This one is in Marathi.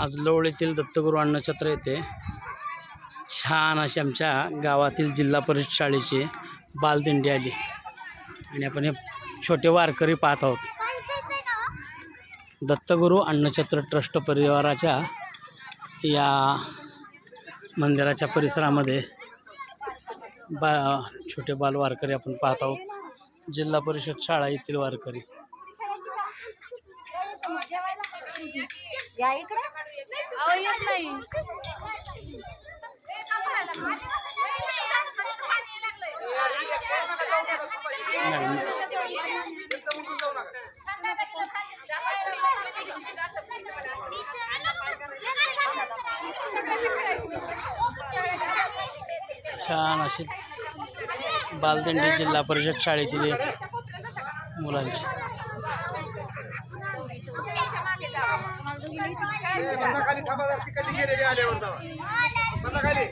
आज लवळ येथील दत्तगुरू अन्नछत्र येथे छान अशी आमच्या गावातील जिल्हा परिषद शाळेची बालदिंडी आली. आणि आपण हे छोटे वारकरी पाहत आहोत. दत्तगुरू अन्नछत्र ट्रस्ट परिवाराच्या या मंदिराच्या परिसरामध्ये बा छोटे बाल वारकरी आपण पाहत आहोत. जिल्हा परिषद शाळा येथील वारकरी. या इकडे. येत नाही. छान अशी बालदिंडी जिल्हा परिषद शाळेतील मुलांची. खाली थांबा जरा, गेलेली आल्यावर खाली